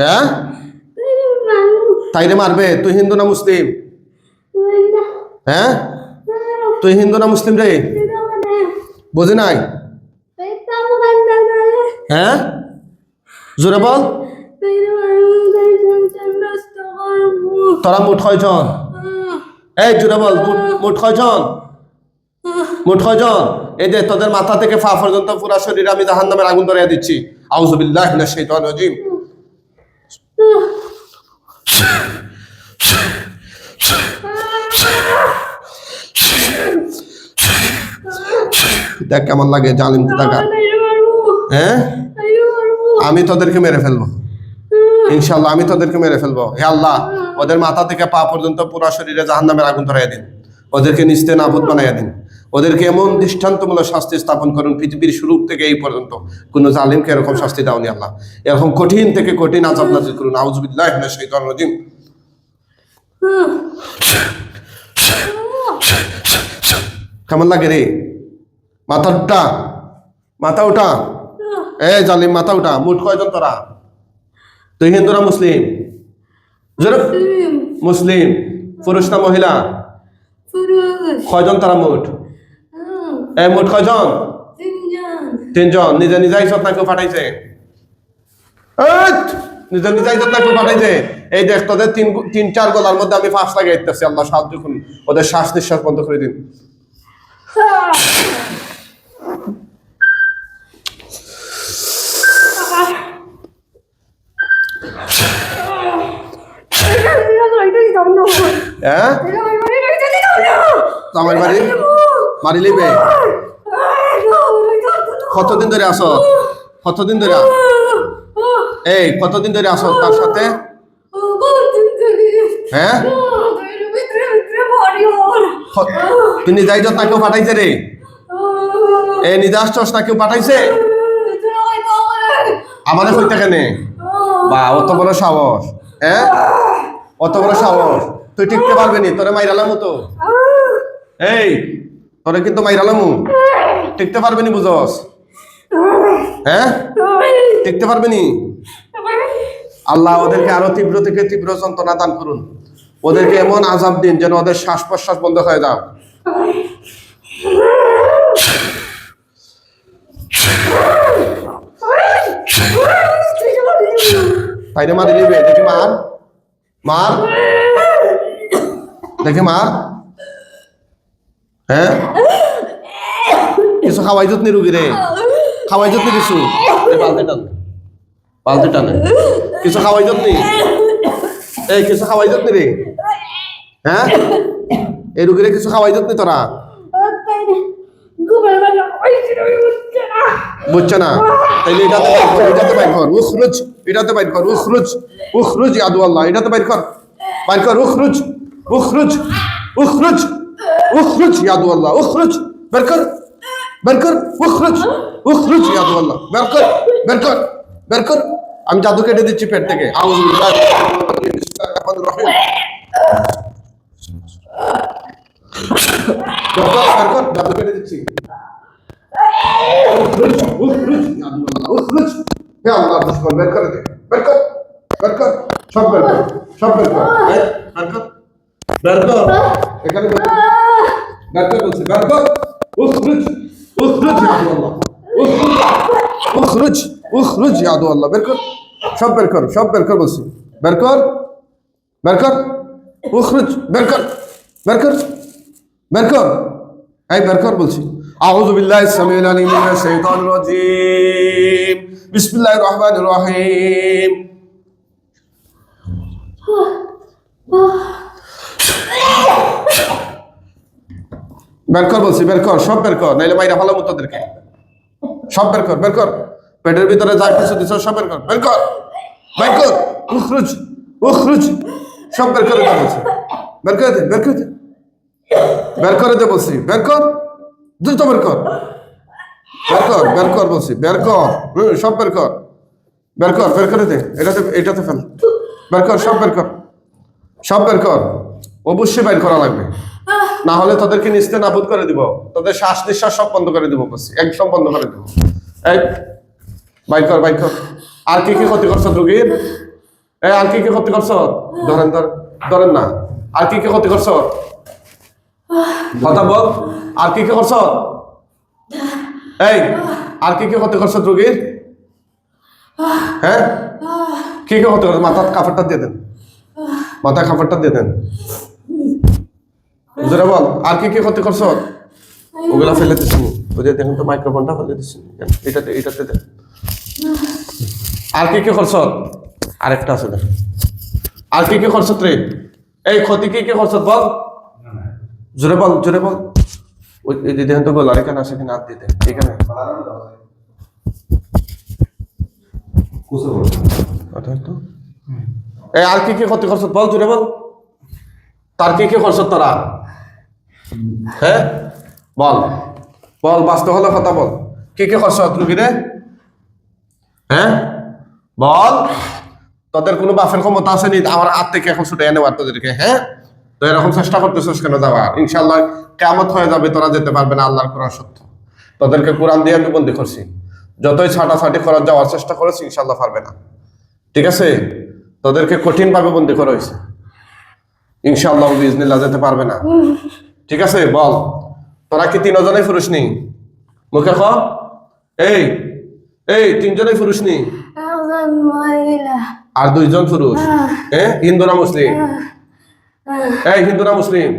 হ্যাঁ? তাইরে মারবে, তুই হিন্দু না মুসলিম? হ্যাঁ? তুই হিন্দু না মুসলিম রে? বুঝি নাই? হ্যাঁ? জোরে বল। তোরা মুঠ কয়জন? এই, জোরে বল মুঠ- কয়জন? মুঠ কয়জন? এই যে তোদের মাথা থেকে ফা পর্যন্ত পুরা শরীর আমি জাহান নামের আগুন ধরিয়ে দিচ্ছি। আউজুবিল্লাহ না সেইতান রাজিম। দেখ কেমন লাগে, জালিম টাকা হ্যাঁ? আমি তোদেরকে মেরে ফেলব। ইনশাল্লাহ আমি তোদেরকে মেরে ফেলব। হে আল্লাহ, ওদের মাথা থেকে পা পর্যন্ত পুরো শরীরে জাহান নামের আগুন ধরাই দিন। ওদেরকে নিস্তে নাবুদ বানাইয়া দিন। ওদেরকে এমন দৃষ্টান্তমূলক শাস্তি স্থাপন করুন পৃথিবীর শুরু থেকে এই পর্যন্ত। কোন জালিমকে এরকম শাস্তি দাওনি আল্লাহ। এরকম কঠিন থেকে কঠিন আজাব নাজিল করুন। আউজুবিল্লাহ শাইতানির রাজিম। কেমন লাগে রে? মাথা উঠা। মাথা উঠা। এ জালিম মাথা উঠা। মুঠ কয়জন তোরা? তুই হিন্দুরা মুসলিম? মুসলিম। পুরুষ না মহিলা? কয়জন তারা মুঠ এ মুঠ কয়জন? তিনজন। নিজে নিজে ইসত নাকি পাঠাইছে! নিজে নিজে ইসত নাকি পাঠাইছে। এই দেখ তোদের তিন তিন চার গলার মধ্যে আমি ফাঁস লাগাই দিতেছি। আল্লাহ সাহায্য করুন। ওদের শ্বাস নিঃশ্বাস বন্ধ করে দিন। হ্যাঁ? আমার বাড়ি মারি লিবে? কতদিন ধরে আসো কতদিন ধরে এই, কতদিন ধরে আসো তার সাথে? হ্যাঁ তুই নিজে আইজত কেউ পাঠাইছে রে। এই নিজে আসছস না কেউ পাঠাইছে? আমাদের কইতে কেনে? বা, অত বড় সাহস। হ্যাঁ অত বড় সাহস। তুই টিকতে পারবি নি, তোরে মাইরালাম তো। এই তোরে কিন্তু মাইরালামু। টিকতে পারবি নি বুঝস? হ্যাঁ? টিকতে পারবি নি? আল্লাহ ওদেরকে আরও তীব্র থেকে তীব্র যন্ত্রণা দান করুন। ওদেরকে এমন আজাব দিন যেন ওদের শ্বাস প্রশ্বাস বন্ধ হয়ে যাও। দেখি মার। মার। দেখি মার। হ্যাঁ? কিছু খাওয়াই যত্নি রুগী রে। খাওয়াই যত্নি কিছু। বালতি টান বালতি টানে কিছু খাওয়াই যত্নি। এই, কিছু খাওয়াই যত্নি রে। হ্যাঁ? এই রুগীরে কিছু খাওয়াই যত্নি তোরা। বুঝছে না? তাইলে এটাতে এটাতে বাইর কর। উখরুজ এটাতে বাইর কর উখরুজ উখরুজ ইয়াদু আল্লাহ। এটাতে বাইর কর। বাইর কর উখরুজ উখরুজ উখরুজ उखरुज यादो अल्लाह उखरुज बरकर बरकर উখরুজ উখরুজ ইয়া আল্লাহ বরকর বরকর বরকর আমি জাদু কেটে দিচ্ছি পেট থেকে আউযু বিল্লাহি মিনাশ রহিম বরকর বরকর জাদু কেটে দিচ্ছি উখরুজ উখরুজ ইয়া আল্লাহ উখরুজ হে আল্লাহ বরকর বরকর দে বরকর বরকর সব বরকর সব বরকর বরকর বরকর এখানে বরকর কর বের কর বলছি বের কর اخرج اخرج يا عدو الله اخرج اخرج اخرج يا عدو الله বের কর সব বের কর সব বের কর বলছি বের কর বের কর اخرج বের কর বের কর বের কর এই বের কর বলছি আউযু বিল্লাহি সামিউল আলিম মিনাশ শাইতানির রাজিম বিসমিল্লাহির রহমানির রহিম বের কর বলছি, বের কর, সব বের কর, নাইলে মাইরা মতো তোদেরকে। সব বের কর বের কর। পেটের ভিতরে যা কিছু দিছ, সব বের কর বের কর। বের কর। উখরুজ উখরুজ। সব বের করে দে বলছি। বের করে দে, বের করে দে। বের করে দে বলছি। বের কর। দ্রুত বের কর। বের কর বের কর বলছি। বের কর। সব বের কর। বের কর, বের করে দে। এটাতে এটাতে ফেল। বের কর, সব বের কর। সব বের কর। অবশ্যই বের করা লাগবে। না হলে তোদেরকে নিস্তে নাবুদ করে দিব। তোদের শ্বাস নিঃশ্বাস সব বন্ধ করে দিব বলছি একদম বন্ধ করে দিব। এই, বাইর কর বাইর কর। আর কি কি ক্ষতি করছ রুগীর এই, আর কি কি ক্ষতি করছ? ধরেন ধরেন না। আর কি কি ক্ষতি করছ? কথা বল। আর কি কি করছ? এই, আর কি কি ক্ষতি করছ রোগীর হ্যাঁ? কি কি ক্ষতি করছ? মাথার কাপড়টা দিয়ে দেন। মাথায় কাপড়টা দিয়ে দেন। জোরে বল, আর কি কি ক্ষতি করছ? ওগুলা ফেলে দিচ্ছি ওই যে দেখুন তো মাইক্রোফোনটা ফেলে দিচ্ছি এটাতে এটাতে দেন আর কি কি করছ? আরেকটা আছে দেখ। আর কি কি করছ রে এই ক্ষতি কি কি করছ? বল। জোরে বল জোরে বল। ওই যে দেখুন তো গোলার এখানে আছে এখানে হাত দিতে। এখানে। এই আর কি কি ক্ষতি করছ? বল, জোরে বল। তার কি কি করছ তোরা? হ্যাঁ বল। বল বাস্তব হলে কথা বল। কি কি করছ রুগীরে হ্যাঁ বল। তোদের কোনো বাফের ক্ষমতা আছে নি? আমার হাত থেকে এখন ছুটে নেওয়ার তোদেরকে হ্যাঁ তো এরকম চেষ্টা করতেছিস কেন যাওয়া ইনশাল্লাহ কেমত হয়ে যাবে তোরা যেতে পারবে না আল্লাহর কোরআন সত্য। তোদেরকে কোরআন দিয়ে আমি বন্দি করছি। যতই ছাটাছাটি করার যাওয়ার চেষ্টা করেছি ইনশাল্লাহ পারবে না। ঠিক আছে? তোদেরকে কঠিনভাবে বন্দি করা হয়েছে। ইনশাল্লাহ বিজনিল্লাহ যেতে পারবে না। ঠিক আছে বল। তোরা কি তিনজনেই পুরুষ নি? মুখে খ এই এই তিনজনেই পুরুষ নি? আর দুইজন পুরুষ। হ্যাঁ হিন্দু না মুসলিম? এই হিন্দু না মুসলিম?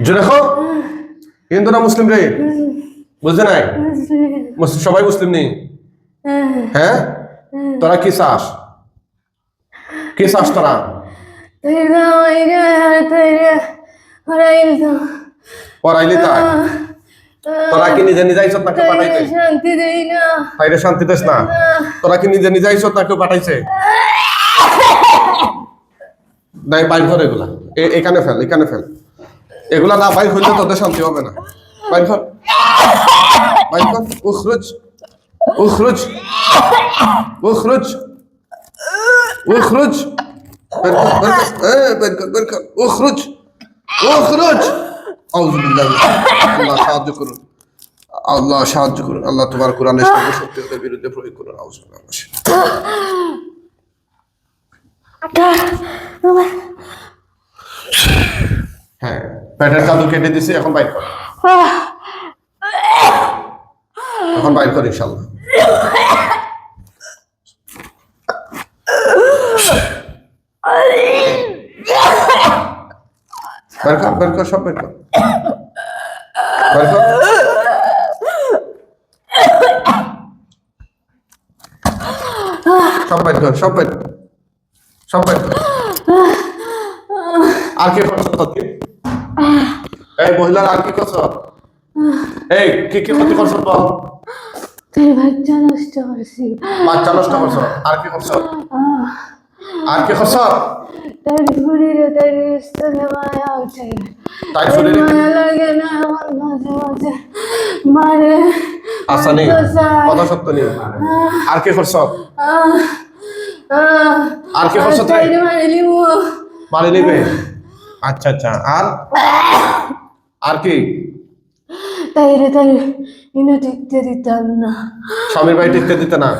জোরে খো হিন্দু না মুসলিম রে? বুঝতে নাই? সবাই মুসলিম নি? হ্যাঁ? তোরা কি চাস? কি চাস তোরা? পড়াইলি তাই? তোরা কি নিজে নিজে আইসত নাকি পাঠাইছে? শান্তি দেই না। তাইরে শান্তি দেস না? তোরা কি নিজে নিজে আইসত নাকি পাঠাইছে? নাই বাইর কর এগুলা। এখানে ফেল এখানে ফেল। এগুলা না বাইর হইলে তোদের শান্তি হবে না। বাইর কর। বাইর কর। উখরুজ উখরুজ উখরুজ উখরুজ বের কর, বের কর, বের কর, উখরুজ আউযু আল্লাহ সাহায্য করুন আল্লাহ সাহায্য করুন আল্লাহ তোমার কোরআনের সঙ্গে সত্যতার বিরুদ্ধে প্রয়োগ করুন আউযু হ্যাঁ পেটের জাদু কেটে দিছি এখন বাইর কর এখন বাইর কর ইনশাল্লাহ বের কর বের কর সব বের কর বের কর সব বের কর সব বের সব বের কর আর কে করছ তোকে এই মহিলার আর কি করছ এই কি কি ক্ষতি করছ বল তোর বাচ্চা নষ্ট করছি বাচ্চা নষ্ট করছ আর কি করছ আর কি করছ তার শরীরে তার স্তনে মায়া তাই তার মায়া লাগে না আমার মাঝে মাঝে মারে আশা নেই। কথা সত্য নেই। আর কি করছ? আর কি করছ তাই? মারি নিবে? আচ্ছা আচ্ছা। আর? আর কি? তাই রে তাই ইনো টিকতে দিতাম না। স্বামীর বাড়ি টিকতে দিতে না?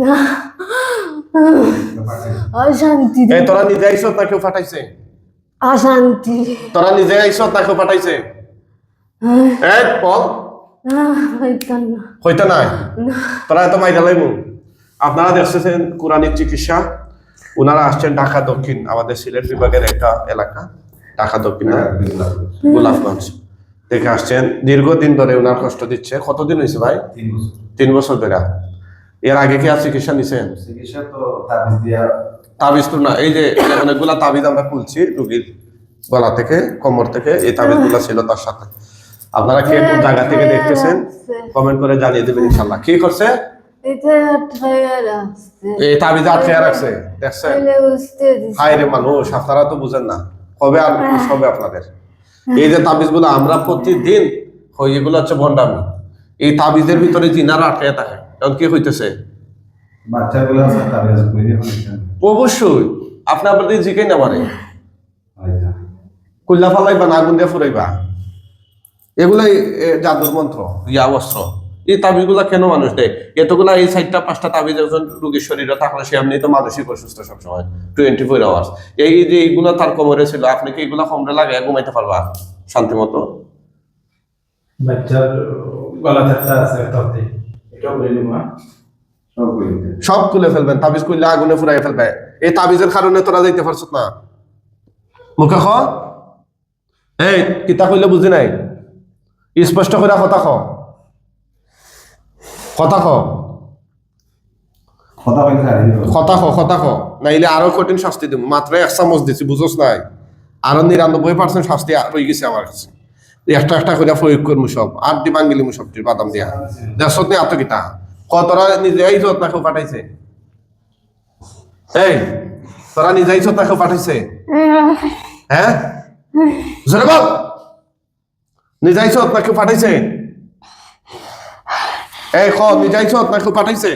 না। অশান্তি এই তোরা নিজে আইসত না কেউ পাঠাইছে। অশান্তি। তোরা নিজে আইসত না কেউ পাঠাইছে। এই বল। হইতে নাই? তোরা এত মাইরা লাইমু আপনারা দেখতেছেন কোরআনিক চিকিৎসা। ওনারা আসছেন ঢাকা দক্ষিণ আমাদের সিলেট বিভাগের একটা এলাকা। ঢাকা দক্ষিণ গোলাপগঞ্জ। দেখে আসছেন দীর্ঘদিন ধরে ওনার কষ্ট দিচ্ছে। কতদিন হয়েছে ভাই? তিন বছর ধরে। এর আগে কি আর চিকিৎসা নিছেন চিকিৎসা তো তাবিজ দিয়া। তাবিজ তো না এই যে অনেকগুলা তাবিজ আমরা খুলছি রুগীর গলা থেকে কোমর থেকে এই তাবিজগুলা ছিল তার সাথে। আপনারা কে কোন জায়গা থেকে দেখতেছেন? কমেন্ট করে জানিয়ে দেবেন ইনশাল্লাহ কি করছে? এই তাবিজ আটকে রাখছে দেখছেন? হাই রে মানুষ আপনারা তো বুঝেন না। কবে আর হবে আপনাদের? এই যে তাবিজগুলো আমরা প্রতিদিন এগুলো হচ্ছে ভণ্ডামি। এই তাবিজের ভিতরে জিনারা আটকে থাকে। এখন কি হইতেছে? অবশ্যই। আপনি আপনাদের জিকে না আচ্ছা কুল্লা ফালাইবা না আগুন দিয়ে ফুরাইবা। এগুলাই জাদুর মন্ত্র। ইয়া অস্ত্র। এই তাবিজগুলা কেন মানুষ দেয়? এতগুলা এই চারটা পাঁচটা তাবিজ একজন রোগীর শরীরে থাকলে সে এমনি তো মানসিক অসুস্থ সবসময়। টোয়েন্টি ফোর আওয়ার্স এই যে এইগুলা তার কোমরে ছিল আপনি কি এগুলা কমরে লাগে ঘুমাইতে পারবা? শান্তি মতো? বাচ্চার একটা আছে নিব সব খুলে ফেলবেন তাবিজ করলে আগুনে ফুরাই ফেলবে। এই তাবিজের কারণে তোরা যাইতে পারছ না। মুখে খ এই কিতা কইলে বুঝি নাই? স্পষ্ট করে কথা খ কথা খ কথা কইতে ছাড়ি দিও কথা খ কথা খ নাইলে আরও কঠিন শাস্তি দিব মাত্র এক চামচ দিছি বুঝোস নাই? আরও নিরানব্বই পার্সেন্ট শাস্তি রয়ে গেছে আমার কাছে। একটা একটা করে প্রয়োগ করব সব। আর দি বাঙ্গিলি মু সবটির বাদাম দিয়া। দেশত নিয়ে আত্মকিতা কতরা নিজে আইছত না পাঠাইছে? এই তোরা নিজে আইছত না পাঠাইছে? হ্যাঁ? জোরে বল। নিজে আইছত না পাঠাইছে? এই খ নিজে আইছত না পাঠাইছে?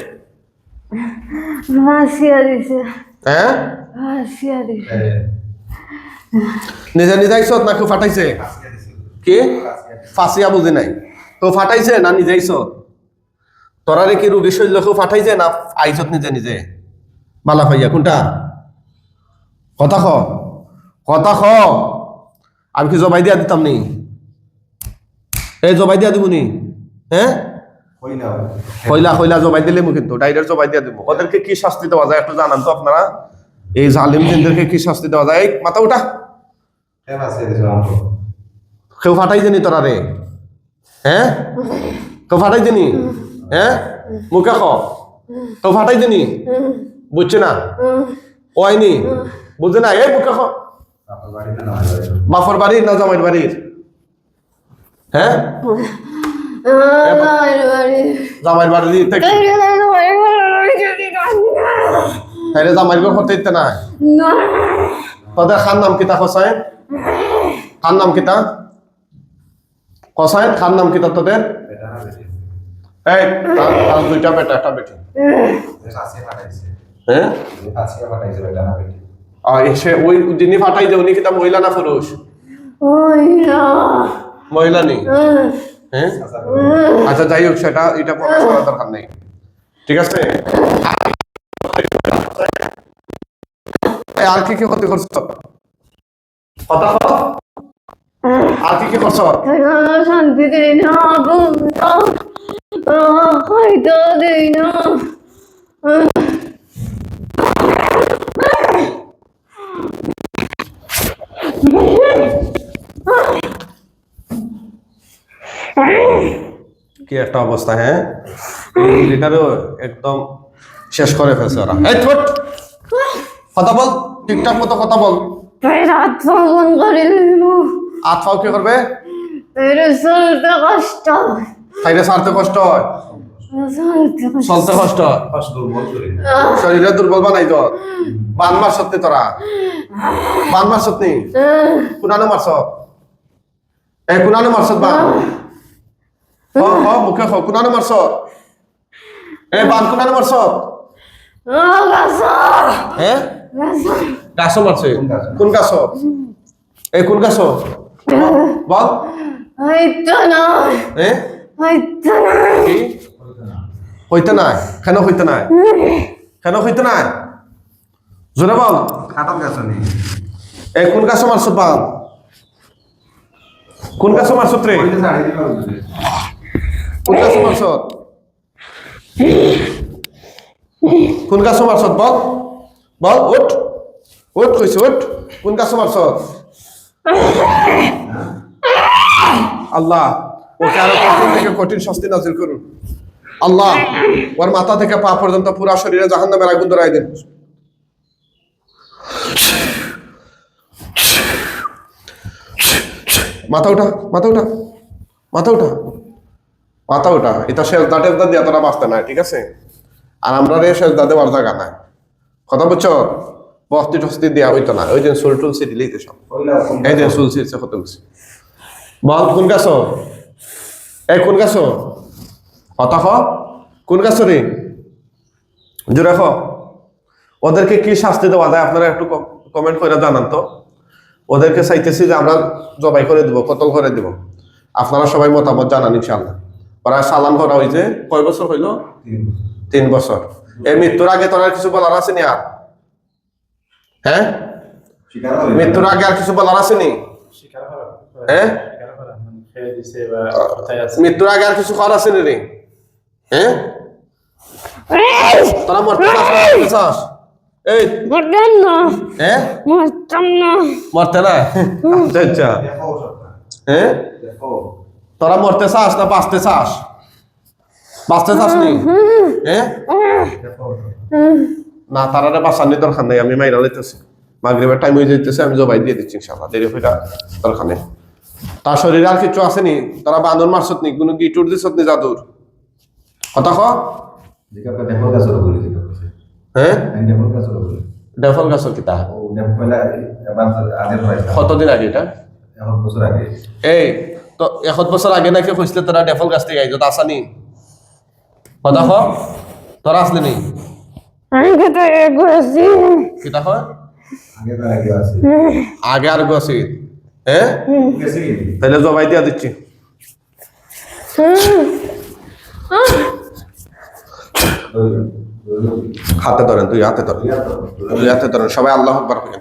ফাঁসিয়া দিছে। হ্যাঁ? ফাঁসিয়া দিছে। নিজে নিজে আইছত না পাঠাইছে? কি? ফাঁসিয়া বুঝি নাই। তো ফাটাইছে না নিজে আইছত তোরারে কি রুগী শৈল কেউ ফাটাইছে না আইছত নিজে নিজে? বালা ভাইয়া কোনটা? কথা খ কথা খ আমি কি জবাই দিয়া দিতাম নি? এই জবাই দিয়া দিব নি? হ্যাঁ কইলা কইলা জবাই দিলে মু কিন্তু। ডাইরেক্ট জবাই দিয়া দিব। ওদেরকে কি শাস্তি দেওয়া যায় একটু জানান তো আপনারা। এই জালিম জিনদেরকে কি শাস্তি দেওয়া যায়? এই মাথা উঠা। কেউ ফাটাই জানি তোরা রে হ্যাঁ কেউ ফাটাই জানি হ্যাঁ মুখে খ কেউ ফাটাই জানি বুঝছে না? ওয়াইনি বুঝছে না? এই মুখে খ বাফর বাড়ির না জামাইর বাড়ির হ্যাঁ জামাইর বাড়ির থেকে তাইলে জামাইর ঘর করতে ইতে না তোদের খান নাম কিতা খান নাম কিতা? কসায় খান নাম তোদের এই তার তার দুইটা বেটা একটা বেটি। হ্যাঁ সে ওই যিনি উনি কিতা মহিলা না পুরুষ? মহিলা নেই হ্যাঁ আচ্ছা যাই হোক সেটা এটা প্রকাশ করার দরকার নেই। ঠিক আছে? আর কি কি ক্ষতি করছ? কথা। আর কি কি করছ? শান্তি দিই না হয়তো দিই না কি একটা অবস্থা হ্যাঁ? লিটারও একদম শেষ করে ফেলছে ওরা। কথা বল, ঠিকঠাক মতো কথা বল। রাত ভ্রমণ করে ফাও কি করবে? কষ্ট। খাইলে সারতে কষ্ট হয়। চলতে কষ্ট। শরীরে দুর্বল বানাই তো। বান মার সত্যি তোরা। বান মার সত্যি কুনানো মারছ এ কুনানো মারছ বান। মুখে হ কুনানো মারছ এ বান কুনানো মারছ হ্যাঁ গাছ। মারছে। কোন গাছ? কোন গাছ? এই কোন গাছ? বল। হয়তো না। এ? হয়তো না। কি? হইতে নাই। কেন হইতে নাই? কেন হইতে নাই? জোরে বল। গাছ নেই এই কোন গাছ মারছ বান কোন গাছ মারছ রে কোন গাছ মারছ কোন গাছ মারছ বল। বল উঠ। উঠ কইছে উঠ। কোন গাছ মারছ আল্লাহ, ওকে আরও কঠিন থেকে কঠিন শাস্তি নাজিল করুন। আল্লাহ, ওর মাথা থেকে পা পর্যন্ত পুরা শরীরে জাহান নামের আগুন ধরাই দেন। মাথা উঠা মাথা উঠা মাথা উঠা মাথা উঠা। এটা শেষ দাঁটে দাঁত দিয়ে তোরা বাঁচতে নাই, ঠিক আছে? আর আমরা রে শেষ দাঁতে বার জায়গা নাই। কথা বুঝছ? বস্তি টস্তি দেওয়া হইতো না। ওই দিন সুল টুলসি দিলেই তো সব। এই যে সুলসি ইচ্ছে কত গেছে? বল কোন গাছ? এই কোন গাছ? খ কোন গাছ রে? জোরে খ ওদেরকে কি শাস্তি দেওয়া যায়? আপনারা একটু কমেন্ট করে জানান তো। ওদেরকে চাইতেছি যে আমরা জবাই করে দিব কতল করে দিব। আপনারা সবাই মতামত জানান ইনশাল্লাহ প্রায় সালাম করা হয়েছে কয় বছর হইল? তিন বছর। এই মৃত্যুর আগে তোর কিছু বলার আসেনি আর? হ্যাঁ? মৃত্যুর আগে আর কিছু বলার আসেনি হ্যাঁ? আছে মৃত্যুর আগে আর কিছু করার আসেনি রে? হ্যাঁ? তোরা মরতে চাস না এই! হ্যাঁ? মরতাম না। মরতে না? আচ্ছা। আচ্ছা হ্যাঁ? তোরা মরতে চাস না বাঁচতে চাস? বাঁচতে চাস নি? হ্যাঁ? না তারারে বাঁচানোর দরকার নেই আমি মাইরা লইতেছি। মাগরিবের টাইম হয়ে যাইতেছে আমি জবাই দিয়ে দিচ্ছি ইনশাল্লাহ দেরি হয়ে দরকার নেই। তার শরীরে আর কিছু আসেনি তারা বাঁধন মারছত নি কোনো গিটুর দিছত নি জাদুর? কথা কইছে হ্যাঁ? ডেফল গাছর কিতা কতদিন আগে এটা? এই তো এক বছর আগে নাকি কইছিলে তোরা ডেফল গাছ থেকে আইজত আসানি কথা ক। তোরা আসলি নি? আমি তো কি আগে আগে আগে আর গছি হ্যাঁ তাহলে জবাই দিয়া দিচ্ছি। হাতে ধরেন তুই হাতে ধরেন। তুই হাতে ধরেন। সবাই আল্লাহ আকবার করেন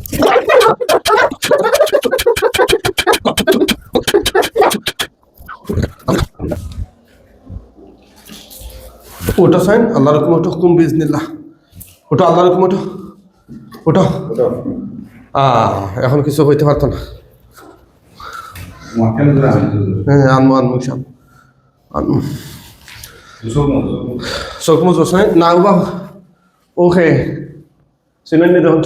ওটা সাইন আল্লাহ রকম ওটো হুকুম বিজনিল্লাহ ওটা আল্লাহ রকম ওটা ওটো। আহ এখন কিছু হইতে পারতো না। হ্যাঁ আনমু আনমু সব দুশো চোখ সাইন না ওকে চিনেন নি দেখুন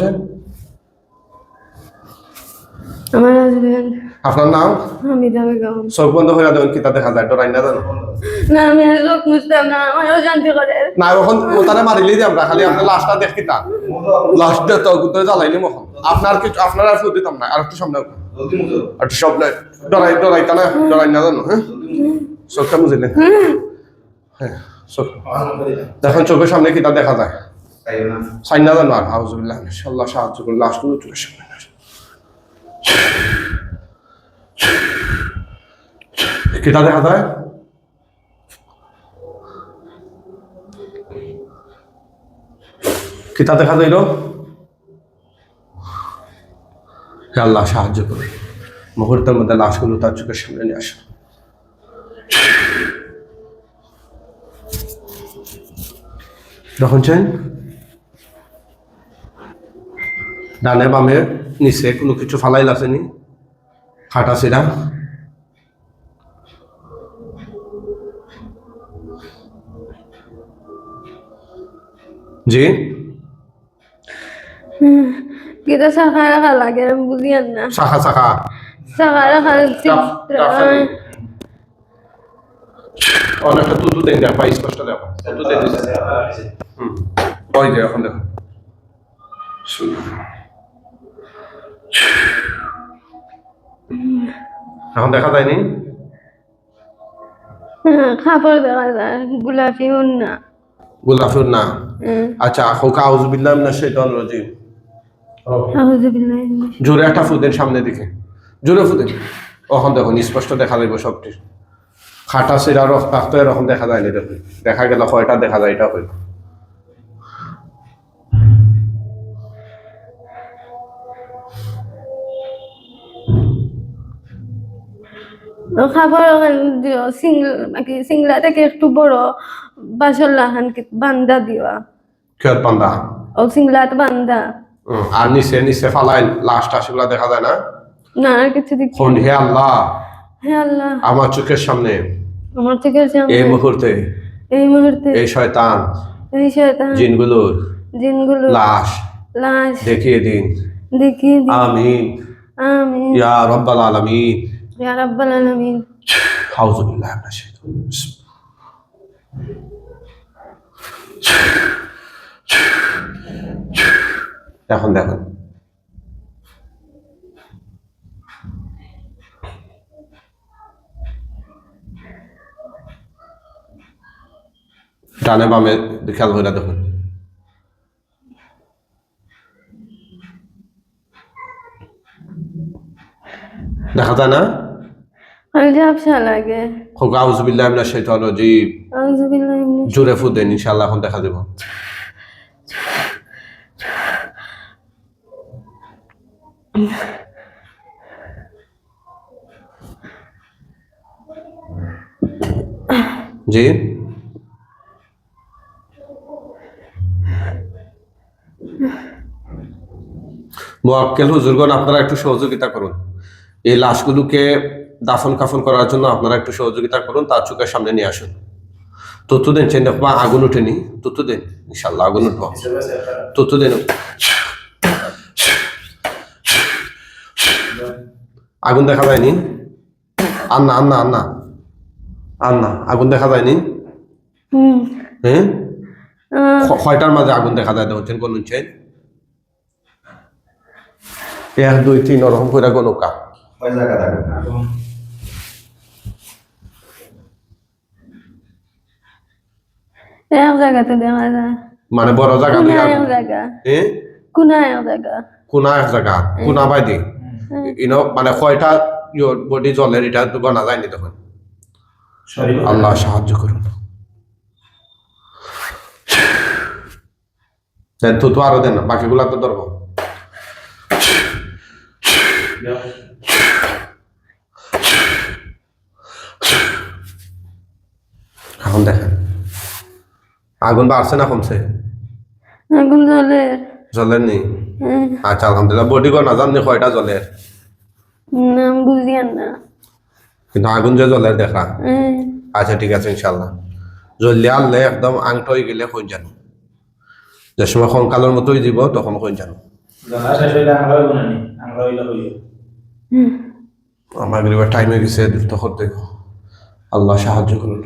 আমার হাজবেন্ড আপনার নাম? আমি যাবে গাউন চোখ বন্ধ হয়ে দেখা যায় ডরাই না জানো না আমি আর লোক মুছতাম না আমার অশান্তি করে। না এখন মারিলেই দিয়ে আমরা খালি আপনার লাশটা দেখি তা। লাশটা তো গুতরে জ্বালাইলি মখন আপনার কিছু আপনার আর দিতাম না আর একটু সামনে আর একটু সামনে ডরাই ডরাইতা না ডরাই না জানো হ্যাঁ? চোখটা হ্যাঁ চোখ। দেখুন চোখের সামনে কিতা দেখা যায়। সাইন না জানো আর হাউজুবিল্লাহ ইনশাআল্লাহ সাহায্য করুন লাশগুলো চোখের সামনে। কিতা দেখা যায় কিতা দেখা যাইল আল্লাহ, সাহায্য করুন মুহূর্তের মধ্যে লাশগুলো তার চোখের সামনে নিয়ে আসুন দেখুন ডানে বামে নিচে কোনো কিছু ফালাইল আসেনি খাটা ছিড়া জি? শাখা রাখা লাগে আমি বুঝিয়ান না। শাখা শাখা শাখা রাখা অনেকটা তুতু দেন দেখা স্পষ্ট দেখা তুতু দেন। হুম। ওই যে এখন দেখো। এখন দেখা যায়নি? খাবার দেখা যায় গোলাপি না। গোলাফুর না? আচ্ছা হোকা শাইতানির রাজিম। জোরে একটা ফুদেন সামনে দিকে। জোরে ফুদেন। এখন দেখুন স্পষ্ট দেখা যাইব সবটি। খাটা সিরা রক্তাক্ত এরকম দেখা যায় না দেখুন। দেখা গেল কয়টা দেখা যায় এটা হইল। খাবার দিও সিংলা কি সিংলা থেকে একটু বড় বাসর লাহান বান্দা দিবা খেয়াল পান্দা ও সিংলাত বান্দা। আর নিচে নিচে ফালাই লাস্টটা সেগুলা দেখা যায় না? না আর কিছু কোন হে আল্লাহ। হে আল্লাহ। আমার চোখের সামনে। আমার থেকে সামনে। এই মুহূর্তে। এই মুহূর্তে। এই শয়তান। এই শয়তান। জিনগুলোর জিনগুলো। লাশ। লাশ। দেখিয়ে দিন। দেখিয়ে দি আমিন। আমিন। ইয়া রব্বাল আলামিন। ইয়া রাব্বাল আলামিন আউযু বিল্লাহি মিনাশ শাইতানির রাজিম এখন দেখুন ডানে বামে খেয়াল করে দেখুন দেখা যায় না ঝাপসা লাগে হোক জোরে ফু দেন ইনশাআল্লাহ এখন দেখা দেব জি মোয়াক্কেল হুজুরগণ আপনারা একটু সহযোগিতা করুন এই লাশগুলোকে দাফন কাফন করার জন্য আপনারা একটু সহযোগিতা করুন তার চোখের সামনে নিয়ে আসুন। তথ্য দেন চেন বা আগুন উঠেনি তথ্য দেন ইনশাল্লাহ আগুন উঠবো। তথ্য দেন আগুন দেখা যায়নি? আন্না আন্না আন্না। আন্না আগুন দেখা যায়নি? হ্যাঁ কয়টার মাঝে আগুন দেখা যায় দেখছেন কোন চেন। এক দুই তিন ওরকম করে গণকা কয় জায়গা থাকে এক জায়গাতে দেখা যায়। মানে বড় জায়গা কোনা দিয়ে এক আগুন। জায়গা? হ্যাঁ জায়গা? কোনা এক জায়গা? কোনা বাইদি ইনো মানে কয়টা বডি জলের এটা তো গনা যায়নি তখন? আল্লাহ সাহায্য করুন। তো তো আরও দেন বাকিগুলা তো ধরবো এখন দেখেন আগুন বাড়ছে না কমছে? আগুন জলের জলের নেই হ্যাঁ, আচ্ছা আলহামদুলিল্লাহ। বডি গনা জাননি কয়টা জলের নাম বুঝিয়ান না। কিন্তু আগুন যে জলের দেখা হ্যাঁ, আচ্ছা ঠিক আছে ইনশাল্লাহ জ্বললে আনলে একদম আংট হয়ে গেলে কই জানো যে সময় কঙ্কালের মতোই দিব তখন কই জানো জানা আমরা হইব না নি? আমরা হইলে হইব। হুম, আমার গরিবের টাইম হয়ে গেছে করতে আল্লাহ সাহায্য করুন।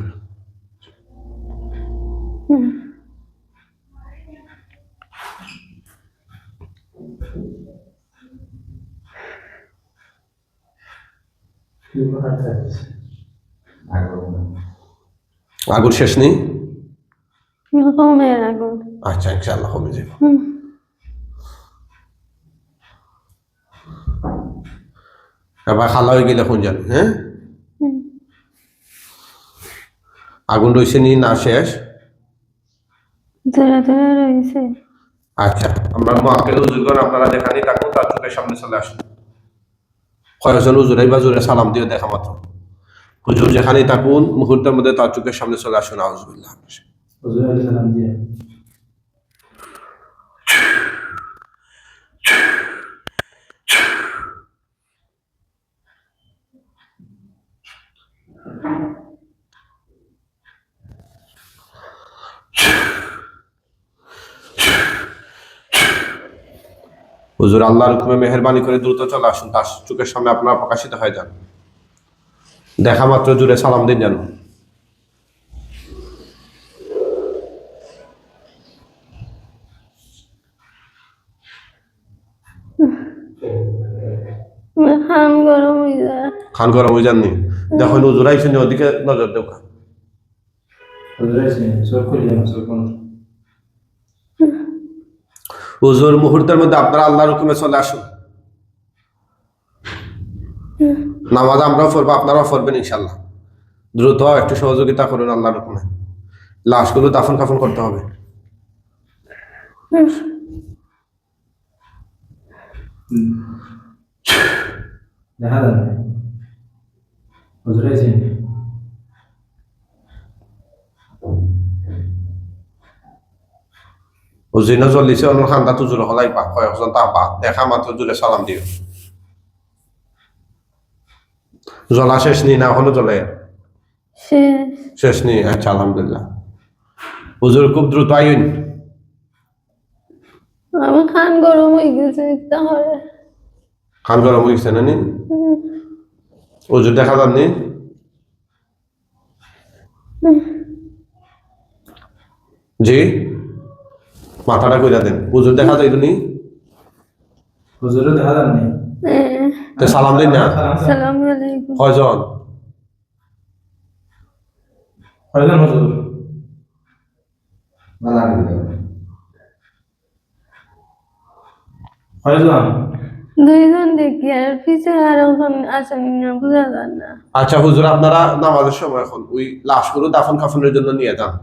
আগুন শেষ নেই? আচ্ছা ইনশাল্লাহ যাব হুম, এবার খালা হয়ে গেলে জানো হ্যাঁ? আগুন রয়েছে নি না শেষ? ধরে ধরে রয়েছে। আচ্ছা আমরা মাকে উজুর আপনারা যেখানেই থাকুন তার চোখের সামনে চলে আসুন। কয়েকজন উজুরাই বা জোরে সালাম দিয়ে দেখা মাত্র। হুজুর যেখানেই থাকুন মুহূর্তের মধ্যে তার চোখের সামনে চলে আসুন আউজবিল্লাহ হুজুর সালাম দিয়ে। হুজুর আল্লাহর হুকুমে মেহরবানি করে দ্রুত চলে আসুন তার চোখের সামনে আপনারা প্রকাশিত হয়ে যান। দেখা মাত্র জুড়ে সালাম দিন জানো খান গরম হয়ে যায়। খান গরম হয়ে যাননি? দেখুন হুজুর আইসেন ওদিকে নজর দেও হুজুর হুজুর মুহূর্তের মধ্যে আপনারা আল্লাহর হুকুমে চলে আসুন। নামাজ আমরাও পড়ব, আপনারাও পড়বেন ইনশাল্লাহ দ্রুত একটু সহযোগিতা করুন আল্লাহর হুকুমে। লাশগুলো দাফন কাফন করতে হবে। দেখা যান হুজিনো চলিছে অনুর খান্দা তো জোরে হলাই পা কয়েকজন তা পা দেখা মাত্র জোরে সালাম দিও জ্বলা শেষ নি না এখনও জ্বলে শেষ শেষ নি আচ্ছা আলহামদুলিল্লাহ হুজুর খুব দ্রুত আইন আমার খান গরম হয়ে গেছে তাহলে খান গরম হয়ে গেছে না নি হুজুর দেখা যাননি জি মাথাটা কইরা দেন। হুজুর দেখা যাইতো নি? হুজুরে দেখা যাননি তো সালাম দিন না? আসসালামু আলাইকুম। কয়জন? কয়জন হুজুর? বালা কয়জন? দুইজন দেখি আর পিছনে আর ওখান আসেন না বোঝা যায় না। আচ্ছা হুজুর আপনারা নামাজের সময় এখন ওই লাশগুলো দাফন কাফনের জন্য নিয়ে যান।